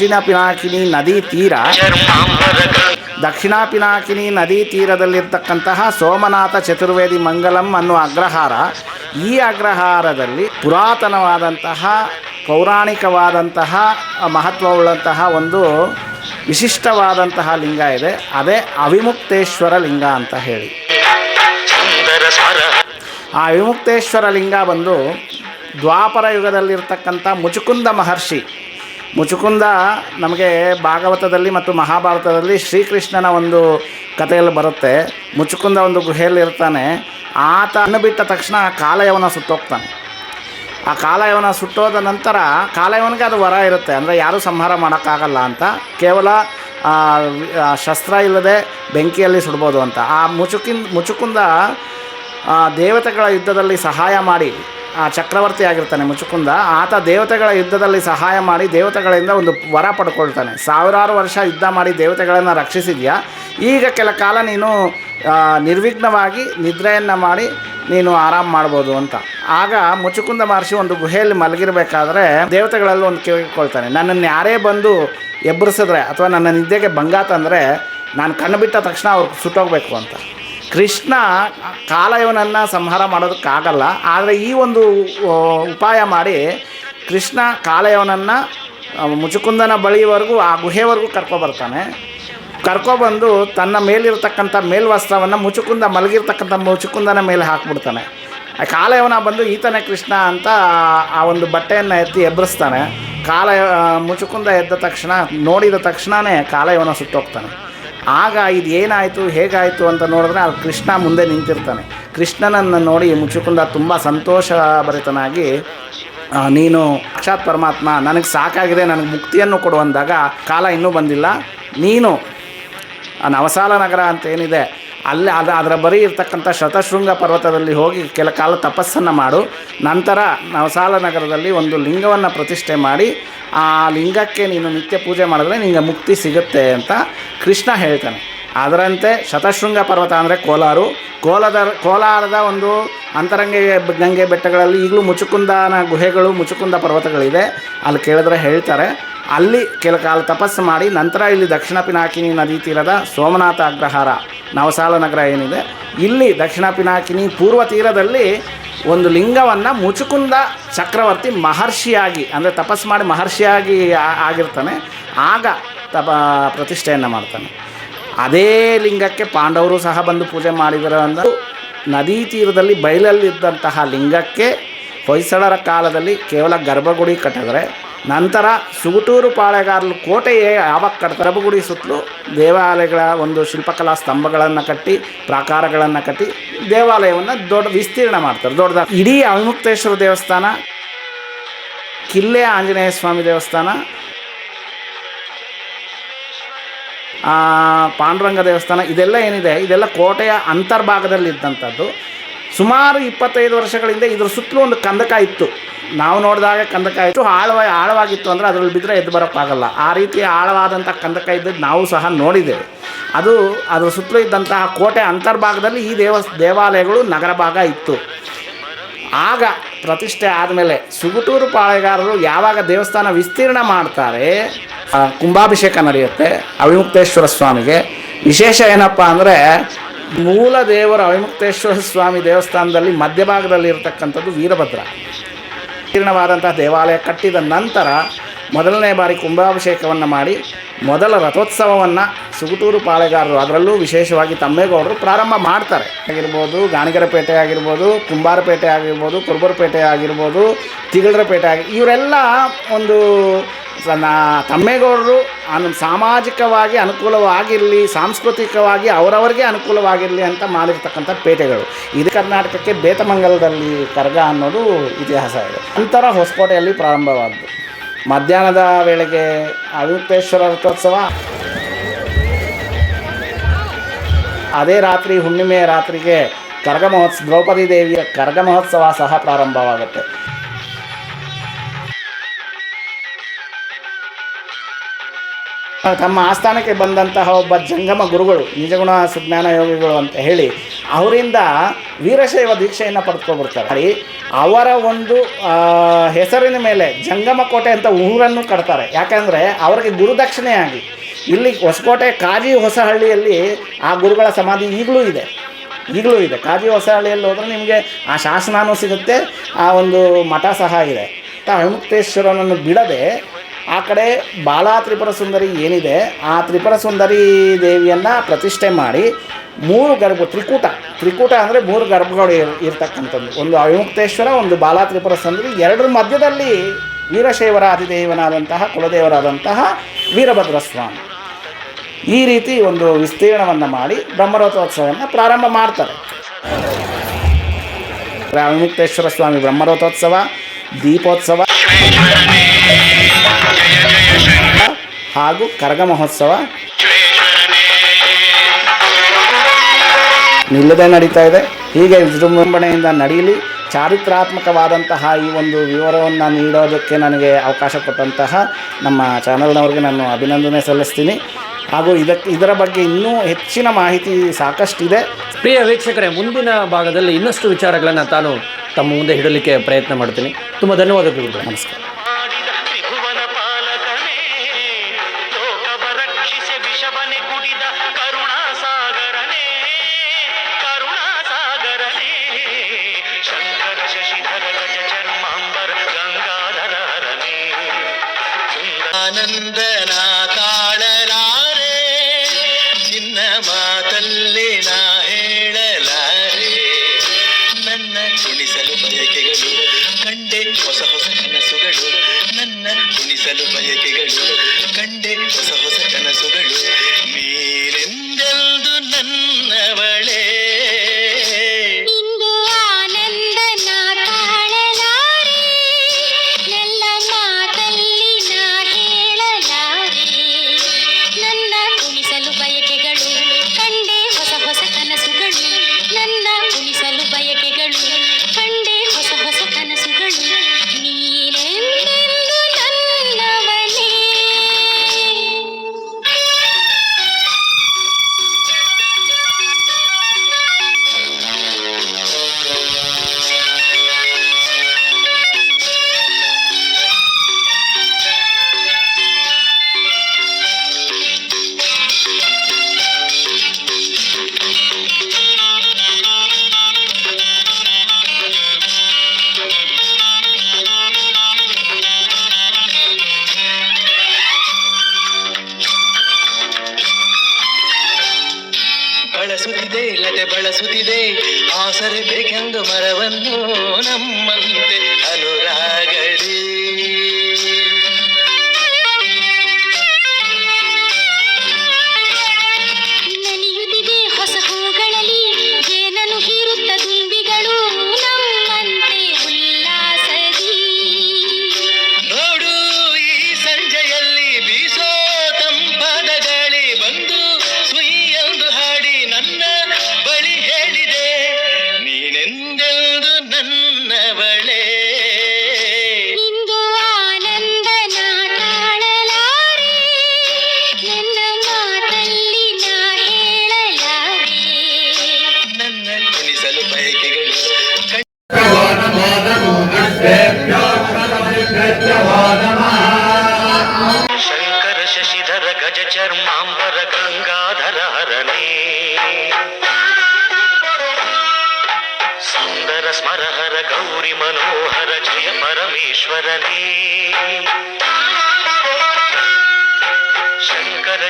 ದಕ್ಷಿಣ ಪಿನಾಕಿನಿ ನದಿ ತೀರ ದಕ್ಷಿಣ ಪಿನಾಕಿನಿ ನದಿ ತೀರದಲ್ಲಿರ್ತಕ್ಕಂತಹ ಸೋಮನಾಥ ಚತುರ್ವೇದಿ ಮಂಗಲಂ ಅನ್ನುವ ಅಗ್ರಹಾರ, ಈ ಅಗ್ರಹಾರದಲ್ಲಿ ಪುರಾತನವಾದಂತಹ, ಪೌರಾಣಿಕವಾದಂತಹ, ಮಹತ್ವವುಳ್ಳಂತಹ ಒಂದು ವಿಶಿಷ್ಟವಾದಂತಹ ಲಿಂಗ ಇದೆ. ಅದೇ ಅವಿಮುಕ್ತೇಶ್ವರ ಲಿಂಗ ಅಂತ ಹೇಳಿ. ಆ ಅವಿಮುಕ್ತೇಶ್ವರ ಲಿಂಗ ಬಂದು ದ್ವಾಪರ ಯುಗದಲ್ಲಿರ್ತಕ್ಕಂಥ ಮುಚುಕುಂದ ಮಹರ್ಷಿ ಮುಚುಕುಂದ ನಮಗೆ ಭಾಗವತದಲ್ಲಿ ಮತ್ತು ಮಹಾಭಾರತದಲ್ಲಿ ಶ್ರೀಕೃಷ್ಣನ ಒಂದು ಕಥೆಯಲ್ಲಿ ಬರುತ್ತೆ. ಮುಚುಕುಂದ ಒಂದು ಗುಹೆಯಲ್ಲಿ ಇರ್ತಾನೆ. ಆತ ಅನ್ನು ಬಿಟ್ಟ ತಕ್ಷಣ ಕಾಲಯವನ ಸುತ್ತೋಗ್ತಾನೆ. ಆ ಕಾಲಯವನ ಸುಟ್ಟೋದ ನಂತರ ಕಾಲಯವನಿಗೆ ಅದು ವರ ಇರುತ್ತೆ. ಅಂದರೆ ಯಾರೂ ಸಂಹಾರ ಮಾಡೋಕ್ಕಾಗಲ್ಲ ಅಂತ. ಕೇವಲ ಶಸ್ತ್ರ ಇಲ್ಲದೆ ಬೆಂಕಿಯಲ್ಲಿ ಸುಡ್ಬೋದು ಅಂತ. ಆ ಮುಚುಕಿನ್, ಮುಚುಕುಂದ ದೇವತೆಗಳ ಯುದ್ಧದಲ್ಲಿ ಸಹಾಯ ಮಾಡಿ ಚಕ್ರವರ್ತಿ ಆಗಿರ್ತಾನೆ ಮುಚುಕುಂದ. ಆತ ದೇವತೆಗಳ ಯುದ್ಧದಲ್ಲಿ ಸಹಾಯ ಮಾಡಿ ದೇವತೆಗಳಿಂದ ಒಂದು ವರ ಪಡ್ಕೊಳ್ತಾನೆ. ಸಾವಿರಾರು ವರ್ಷ ಯುದ್ಧ ಮಾಡಿ ದೇವತೆಗಳನ್ನು ರಕ್ಷಿಸಿದ್ಯಾ? ಈಗ ಕೆಲ ಕಾಲ ನೀನು ನಿರ್ವಿಘ್ನವಾಗಿ ನಿದ್ರೆಯನ್ನು ಮಾಡಿ ನೀನು ಆರಾಮ ಮಾಡ್ಬೋದು ಅಂತ. ಆಗ ಮುಚುಕುಂದ ಮಹರ್ಷಿ ಒಂದು ಗುಹೆಯಲ್ಲಿ ಮಲಗಿರಬೇಕಾದ್ರೆ ದೇವತೆಗಳಲ್ಲೂ ಒಂದು ಕೇಳಿಕೊಳ್ತಾನೆ. ನನ್ನನ್ನು ಯಾರೇ ಬಂದು ಎಬ್ಬರಿಸಿದ್ರೆ ಅಥವಾ ನನ್ನ ನಿದ್ದೆಗೆ ಭಂಗ ತಂದರೆ ನಾನು ಕಣ್ಣು ಬಿಟ್ಟ ತಕ್ಷಣ ಅವ್ರು ಸುಟ್ಟೋಗ್ಬೇಕು ಅಂತ. ಕೃಷ್ಣ ಕಾಲಯವನನ್ನು ಸಂಹಾರ ಮಾಡೋದಕ್ಕಾಗಲ್ಲ, ಆದರೆ ಈ ಒಂದು ಉಪಾಯ ಮಾಡಿ ಕೃಷ್ಣ ಕಾಲಯವನನ್ನು ಮುಚುಕುಂದನ ಬಳಿಯವರೆಗೂ ಆ ಗುಹೆವರೆಗೂ ಕರ್ಕೊಬರ್ತಾನೆ ಕರ್ಕೊಬಂದು ತನ್ನ ಮೇಲಿರ್ತಕ್ಕಂಥ ಮೇಲ್ವಸ್ತ್ರವನ್ನು ಮುಚುಕುಂದ ಮಲಗಿರ್ತಕ್ಕಂಥ ಮುಚುಕುಂದನ ಮೇಲೆ ಹಾಕ್ಬಿಡ್ತಾನೆ. ಕಾಲಯವನ ಬಂದು ಈತನೇ ಕೃಷ್ಣ ಅಂತ ಆ ಒಂದು ಬಟ್ಟೆಯನ್ನು ಎತ್ತಿ ಎಬ್ಬರಿಸ್ತಾನೆ ಕಾಲ ಮುಚುಕುಂದ ಎದ್ದ ತಕ್ಷಣ, ನೋಡಿದ ತಕ್ಷಣವೇ ಕಾಲಯವನ ಸುಟ್ಟೋಗ್ತಾನೆ. ಆಗ ಇದು ಏನಾಯಿತು, ಹೇಗಾಯಿತು ಅಂತ ನೋಡಿದ್ರೆ ಅಲ್ಲಿ ಕೃಷ್ಣ ಮುಂದೆ ನಿಂತಿರ್ತಾನೆ. ಕೃಷ್ಣನನ್ನು ನೋಡಿ ಮುಚ್ಚುಕುಂದ ತುಂಬ ಸಂತೋಷಭರಿತನಾಗಿ ಭರಿತನಾಗಿ ನೀನು ಅಕ್ಷಾತ್ ಪರಮಾತ್ಮ, ನನಗೆ ಸಾಕಾಗಿದೆ, ನನಗೆ ಮುಕ್ತಿಯನ್ನು ಕೊಡು ಅಂದಾಗ ಕಾಲ ಇನ್ನೂ ಬಂದಿಲ್ಲ. ನೀನು ನವಸಾಲ ನಗರ ಅಂತ ಏನಿದೆ ಅಲ್ಲಿ ಅದು ಅದರ ಬರೀ ಇರತಕ್ಕಂಥ ಶತಶೃಂಗ ಪರ್ವತದಲ್ಲಿ ಹೋಗಿ ಕೆಲ ಕಾಲ ತಪಸ್ಸನ್ನು ಮಾಡು. ನಂತರ ನವಸಾಲ ನಗರದಲ್ಲಿ ಒಂದು ಲಿಂಗವನ್ನು ಪ್ರತಿಷ್ಠೆ ಮಾಡಿ, ಆ ಲಿಂಗಕ್ಕೆ ನೀನು ನಿತ್ಯ ಪೂಜೆ ಮಾಡಿದ್ರೆ ನಿಂಗೆ ಮುಕ್ತಿ ಸಿಗುತ್ತೆ ಅಂತ ಕೃಷ್ಣ ಹೇಳ್ತಾನೆ. ಅದರಂತೆ ಶತಶೃಂಗ ಪರ್ವತ ಅಂದರೆ ಕೋಲಾರು. ಕೋಲದ, ಕೋಲಾರದ ಒಂದು ಅಂತರಂಗ ಗಂಗೆ ಬೆಟ್ಟಗಳಲ್ಲಿ ಈಗಲೂ ಮುಚುಕುಂದನ ಗುಹೆಗಳು, ಮುಚುಕುಂದ ಪರ್ವತಗಳಿದೆ. ಅಲ್ಲಿ ಕೇಳಿದ್ರೆ ಹೇಳ್ತಾರೆ. ಅಲ್ಲಿ ಕೆಲ ಕಾಲ ತಪಸ್ಸು ಮಾಡಿ ನಂತರ ಇಲ್ಲಿ ದಕ್ಷಿಣ ಪಿನಾಕಿನಿ ನದಿ ತೀರದ ಸೋಮನಾಥ ಅಗ್ರಹಾರ, ನವಸಾಲ ನಗರ ಏನಿದೆ. ಇಲ್ಲಿ ದಕ್ಷಿಣ ಪಿನಾಕಿನಿ ಪೂರ್ವ ತೀರದಲ್ಲಿ ಒಂದು ಲಿಂಗವನ್ನು ಮುಚುಕುಂದ ಚಕ್ರವರ್ತಿ ಮಹರ್ಷಿಯಾಗಿ, ಅಂದರೆ ತಪಸ್ಸು ಮಾಡಿ ಮಹರ್ಷಿಯಾಗಿ ಆಗಿರ್ತಾನೆ. ಆಗ ತಪ, ಪ್ರತಿಷ್ಠೆಯನ್ನು ಮಾಡ್ತಾನೆ. ಅದೇ ಲಿಂಗಕ್ಕೆ ಪಾಂಡವರು ಸಹ ಬಂದು ಪೂಜೆ ಮಾಡಿದರು ನದಿ ತೀರದಲ್ಲಿ ಬಯಲಲ್ಲಿದ್ದಂತಹ ಲಿಂಗಕ್ಕೆ ಹೊಯ್ಸಳರ ಕಾಲದಲ್ಲಿ ಕೇವಲ ಗರ್ಭಗುಡಿ ಕಟ್ಟಿದ್ರೆ, ನಂತರ ಸುಗುಟೂರು ಪಾಳೆಗಾರರು ಕೋಟೆಯೇ ಯಾವಾಗ ಕಟ್ಟ, ಗರ್ಭಗುಡಿ ಸುತ್ತಲೂ ದೇವಾಲಯಗಳ ಒಂದು ಶಿಲ್ಪಕಲಾ ಸ್ತಂಭಗಳನ್ನು ಕಟ್ಟಿ, ಪ್ರಾಕಾರಗಳನ್ನು ಕಟ್ಟಿ ದೇವಾಲಯವನ್ನು ದೊಡ್ಡ ವಿಸ್ತೀರ್ಣ ಮಾಡ್ತಾರೆ, ದೊಡ್ಡದಾಗಿ. ಇಡೀ ಅವಿಮುಕ್ತೇಶ್ವರ ದೇವಸ್ಥಾನ, ಕಿಲ್ಲೆ ಆಂಜನೇಯ ಸ್ವಾಮಿ ದೇವಸ್ಥಾನ ಪಾಂಡುರಂಗ ದೇವಸ್ಥಾನ, ಇದೆಲ್ಲ ಏನಿದೆ? ಇದೆಲ್ಲ ಕೋಟೆಯ ಅಂತರ್ಭಾಗದಲ್ಲಿ ಇದ್ದಂಥದ್ದು ಸುಮಾರು ಇಪ್ಪತ್ತೈದು ವರ್ಷಗಳಿಂದ ಇದ್ರ ಸುತ್ತಲೂ ಒಂದು ಕಂದಕ ಇತ್ತು. ನಾವು ನೋಡಿದಾಗ ಕಂದಕ ಇತ್ತು. ಆಳವ, ಆಳವಾಗಿತ್ತು ಅಂದರೆ ಅದರಲ್ಲಿ ಬಿದ್ದರೆ ಎದ್ದು ಬರೋಕ್ಕಾಗಲ್ಲ. ಆ ರೀತಿ ಆಳವಾದಂಥ ಕಂದಕ ಇದ್ದದ್ದು ನಾವು ಸಹ ನೋಡಿದ್ದೇವೆ. ಅದು, ಅದರ ಸುತ್ತಲೂ ಇದ್ದಂತಹ ಕೋಟೆ ಅಂತರ್ಭಾಗದಲ್ಲಿ ಈ ದೇವ ದೇವಾಲಯಗಳು ನಗರ ಭಾಗ ಇತ್ತು. ಆಗ ಪ್ರತಿಷ್ಠೆ ಆದಮೇಲೆ ಸುಗುಟೂರು ಪಾಳೆಗಾರರು ಯಾವಾಗ ದೇವಸ್ಥಾನ ವಿಸ್ತೀರ್ಣ ಮಾಡ್ತಾರೆ ಕುಂಭಾಭಿಷೇಕ ನಡೆಯುತ್ತೆ ಅವಿಮುಕ್ತೇಶ್ವರ ಸ್ವಾಮಿಗೆ. ವಿಶೇಷ ಏನಪ್ಪ ಅಂದರೆ ಮೂಲ ದೇವರ ಅವಿಮುಕ್ತೇಶ್ವರ ಸ್ವಾಮಿ ದೇವಸ್ಥಾನದಲ್ಲಿ ಮಧ್ಯಭಾಗದಲ್ಲಿ ಇರತಕ್ಕಂಥದ್ದು ವೀರಭದ್ರ. ವಿಸ್ತೀರ್ಣವಾದಂತಹ ದೇವಾಲಯ ಕಟ್ಟಿದ ನಂತರ ಮೊದಲನೇ ಬಾರಿ ಕುಂಭಾಭಿಷೇಕವನ್ನು ಮಾಡಿ ಮೊದಲ ರಥೋತ್ಸವವನ್ನು ಸುಗುಟೂರು ಪಾಳೆಗಾರರು, ಅದರಲ್ಲೂ ವಿಶೇಷವಾಗಿ ತಮ್ಮೇಗೌಡರು ಪ್ರಾರಂಭ ಮಾಡ್ತಾರೆ. ಆಗಿರ್ಬೋದು ಗಾಣಿಗರಪೇಟೆ ಆಗಿರ್ಬೋದು, ಕುಂಬಾರಪೇಟೆ ಆಗಿರ್ಬೋದು, ಕುರುಬರಪೇಟೆ ಆಗಿರ್ಬೋದು, ತಿಗಳರಪೇಟೆ ಆಗಿ ಇವರೆಲ್ಲ ಒಂದು ತಮ್ಮೇಗೌಡರು ಅನು ಸಾಮಾಜಿಕವಾಗಿ ಅನುಕೂಲವಾಗಿರಲಿ, ಸಾಂಸ್ಕೃತಿಕವಾಗಿ ಅವರವರಿಗೆ ಅನುಕೂಲವಾಗಿರಲಿ ಅಂತ ಮಾಡಿರ್ತಕ್ಕಂಥ ಪೇಟೆಗಳು. ಇದು ಕರ್ನಾಟಕಕ್ಕೆ ಬೇತಮಂಗಲದಲ್ಲಿ ಕರ್ಗ ಅನ್ನೋದು ಇತಿಹಾಸ ಇದೆ. ನಂತರ ಹೊಸಕೋಟೆಯಲ್ಲಿ ಪ್ರಾರಂಭವಾದ್ದು. ಮಧ್ಯಾಹ್ನದ ವೇಳೆಗೆ ಅವಿಪ್ತೇಶ್ವರ ರಥೋತ್ಸವ. ಅದೇ ರಾತ್ರಿ ಹುಣ್ಣಿಮೆಯ ರಾತ್ರಿಗೆ ಕರಗ ಮಹೋತ್ಸವ ದ್ರೌಪದಿ ದೇವಿಯ ಕರಗ ಮಹೋತ್ಸವ ಸಹ ಪ್ರಾರಂಭವಾಗುತ್ತೆ. ತಮ್ಮ ಆಸ್ಥಾನಕ್ಕೆ ಬಂದಂತಹ ಒಬ್ಬ ಜಂಗಮ ಗುರುಗಳು, ನಿಜಗುಣ ಸುಜ್ಞಾನ ಯೋಗಿಗಳು ಅಂತ ಹೇಳಿ, ಅವರಿಂದ ವೀರಶೈವ ದೀಕ್ಷೆಯನ್ನು ಪಡೆದುಕೊಬಿಡ್ತಾರೆ ಅವರ ಒಂದು ಹೆಸರಿನ ಮೇಲೆ ಜಂಗಮ ಕೋಟೆ ಅಂತ ಊರನ್ನು ಕಟ್ತಾರೆ. ಯಾಕಂದರೆ ಅವರಿಗೆ ಗುರುದಕ್ಷಿಣೆಯಾಗಿ ಇಲ್ಲಿ ಹೊಸಕೋಟೆ ಕಾಜಿ ಹೊಸಹಳ್ಳಿಯಲ್ಲಿ ಆ ಗುರುಗಳ ಸಮಾಧಿ ಈಗಲೂ ಇದೆ. ಈಗಲೂ ಇದೆ. ಕಾಜಿ ಹೊಸಹಳ್ಳಿಯಲ್ಲಿ ಹೋದರೆ ನಿಮಗೆ ಆ ಶಾಸನವೂ ಸಿಗುತ್ತೆ, ಆ ಒಂದು ಮಠ ಸಹ ಇದೆ. ಅವಿಮುಕ್ತೇಶ್ವರನನ್ನು ಬಿಡದೆ ಆ ಕಡೆ ಬಾಲಾ ತ್ರಿಪುರ ಸುಂದರಿ ಏನಿದೆ, ಆ ತ್ರಿಪುರ ಸುಂದರಿ ದೇವಿಯನ್ನು ಪ್ರತಿಷ್ಠೆ ಮಾಡಿ ಮೂರು ಗರ್ಭ, ತ್ರಿಕೂಟ. ತ್ರಿಕೂಟ ಅಂದರೆ ಮೂರು ಗರ್ಭಗಳು ಇರ್- ಇರ್ತಕ್ಕಂಥದ್ದು. ಒಂದು ಅವಿಮುಕ್ತೇಶ್ವರ, ಒಂದು ಬಾಲಾ ತ್ರಿಪುರ ಸುಂದರಿ, ಎರಡರ ಮಧ್ಯದಲ್ಲಿ ವೀರಶೈವರ ಅಧಿದೇವನಾದಂತಹ ಕುಲದೇವರಾದಂತಹ ವೀರಭದ್ರ ಸ್ವಾಮಿ ಈ ರೀತಿ ಒಂದು ವಿಸ್ತೀರ್ಣವನ್ನು ಮಾಡಿ ಬ್ರಹ್ಮರಥೋತ್ಸವವನ್ನು ಪ್ರಾರಂಭ ಮಾಡ್ತಾರೆ. ಅವಿಮುಕ್ತೇಶ್ವರ ಸ್ವಾಮಿ ಬ್ರಹ್ಮರಥೋತ್ಸವ, ದೀಪೋತ್ಸವ. ಹಾಗೂ ಕರಗ ಮಹೋತ್ಸವ. ನಿಲ್ಲದೆ ನಡೀತಾ ಇದೆ. ಹೀಗೆ ವಿಜೃಂಭಣೆಯಿಂದ ನಡೆಯಲಿ. ಚಾರಿತ್ರಾತ್ಮಕವಾದಂತಹ ಈ ಒಂದು ವಿವರವನ್ನು ನೀಡೋದಕ್ಕೆ ನನಗೆ ಅವಕಾಶ ಕೊಟ್ಟಂತಹ ನಮ್ಮ ಚಾನಲ್ನವ್ರಿಗೆ ನಾನು ಅಭಿನಂದನೆ ಸಲ್ಲಿಸ್ತೀನಿ. ಹಾಗೂ ಇದಕ್ಕೆ ಇದರ ಬಗ್ಗೆ ಇನ್ನೂ ಹೆಚ್ಚಿನ ಮಾಹಿತಿ ಸಾಕಷ್ಟಿದೆ. ಪ್ರಿಯ ವೀಕ್ಷಕರೇ ಮುಂದಿನ ಭಾಗದಲ್ಲಿ ಇನ್ನಷ್ಟು ವಿಚಾರಗಳನ್ನು ತಾನು ತಮ್ಮ ಮುಂದೆ ಹಿಡಲಿಕ್ಕೆ ಪ್ರಯತ್ನ ಮಾಡ್ತೀನಿ. ತುಂಬ ಧನ್ಯವಾದಗಳು. ನಮಸ್ಕಾರ. ಆನಂದನ ತಾಳಲಾರೆ ನಿನ್ನ ಮಾತಲ್ಲಿ ನಾ ಹೇಳಲಾರೆ. ನನ್ನ ಕುಣಿಸಲು ಬಯಕೆಗಳು, ಕಂಡೆ ಹೊಸ ಹೊಸ ಕನಸುಗಳು. ನನ್ನ ಕುಣಿಸಲು ಬಯಕೆಗಳು, ಕಂಡೆ ಹೊಸ ಹೊಸ ಕನಸುಗಳು. ನೀನೆಂದೆಂದು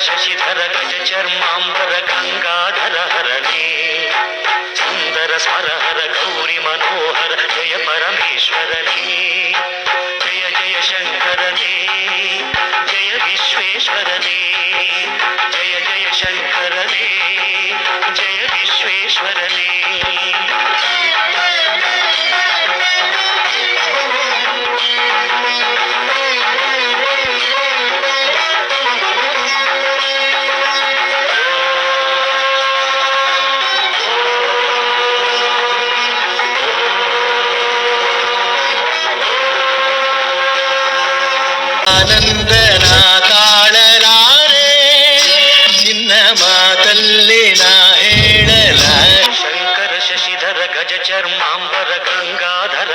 学习他的 దిగంబర గంగాధర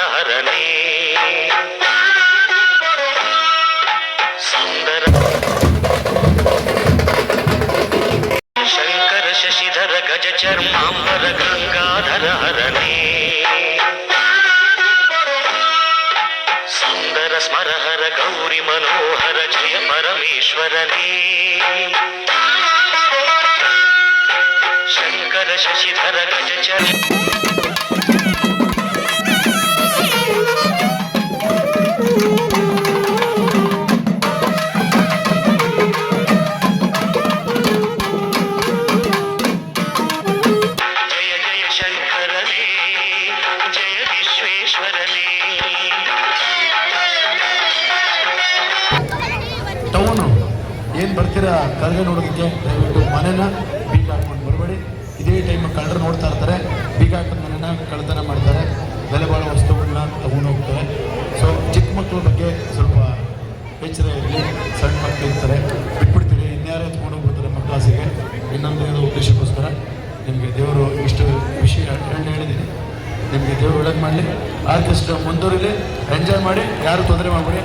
సుందర శంకర శశిధర గజ చర్మాంబర గంగాధర హరణే. సుందర స్మరహర గౌరి మనోహర జయ పరమేశ్వరనే. శంకర శశిధర గజ చర్మ ಬರ್ತೀರಾ ಕಳ್ಗೆ ನೋಡೋದಕ್ಕೆ ದಯವಿಟ್ಟು ಮನೆನ ಬೀಗ ಹಾಕೊಂಡು ಬರಬೇಡಿ. ಇದೇ ಟೈಮ್ ಕಳ್ಳರು ನೋಡ್ತಾ ಇರ್ತಾರೆ. ಬೀಗ ಹಾಕೊಂಡು ಮನೆನ ಕಳ್ಳತನ ಮಾಡ್ತಾರೆ. ಬೆಲೆ ಬಾಳೋ ವಸ್ತುಗಳನ್ನ ತಗೊಂಡು ಹೋಗ್ತಾರೆ. ಸೊ ಚಿಕ್ಕ ಮಕ್ಕಳ ಬಗ್ಗೆ ಸ್ವಲ್ಪ ಎಚ್ಚರ ಇರಲಿ. ಸಣ್ಣ ಮಕ್ಕಳು ಇರ್ತಾರೆ. ಬಿಟ್ಬಿಡ್ತೀವಿ ಇನ್ಯಾರೇ ತಗೊಂಡು ಹೋಗ್ಬಿಡ್ತಾರೆ ಮಕ್ಕಳ ಆಸೆಗೆ. ಇನ್ನೊಂದು ಏನೋ ಉದ್ದೇಶಕ್ಕೋಸ್ಕರ ನಿಮಗೆ ದೇವರು ಇಷ್ಟು ವಿಷಯ ಹೇಳಿ ಹೇಳಿದ್ದೀನಿ. ನಿಮಗೆ ದೇವರು ಒಳ್ಳೇದು ಮಾಡಲಿ. ಆರ್ಕೆಸ್ಟ್ರಾ ಮುಂದುವರಿಲಿ. ಎಂಜಾಯ್ ಮಾಡಿ. ಯಾರು ತೊಂದರೆ ಮಾಡಬೇಡಿ.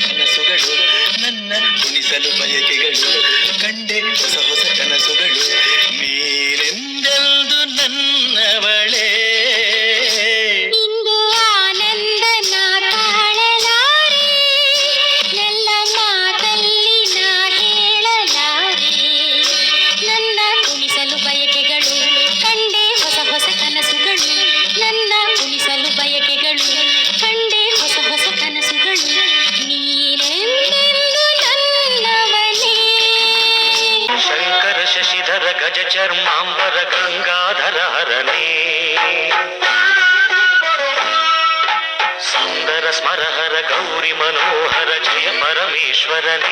ಕನಸುಗಳು ನನ್ನ ಕುಣಿಸಲು ಬಯಕೆಗಳು ಕಂಡೆ ಹೊಸ ಹೊಸ ಕನಸುಗಳು ನನ್ನ ನನ್ನವಳೇ చర్మాంబర గంగాధర హరణే. సుందర స్మరహర గౌరి మనోహర జయ పరమేశ్వరనే.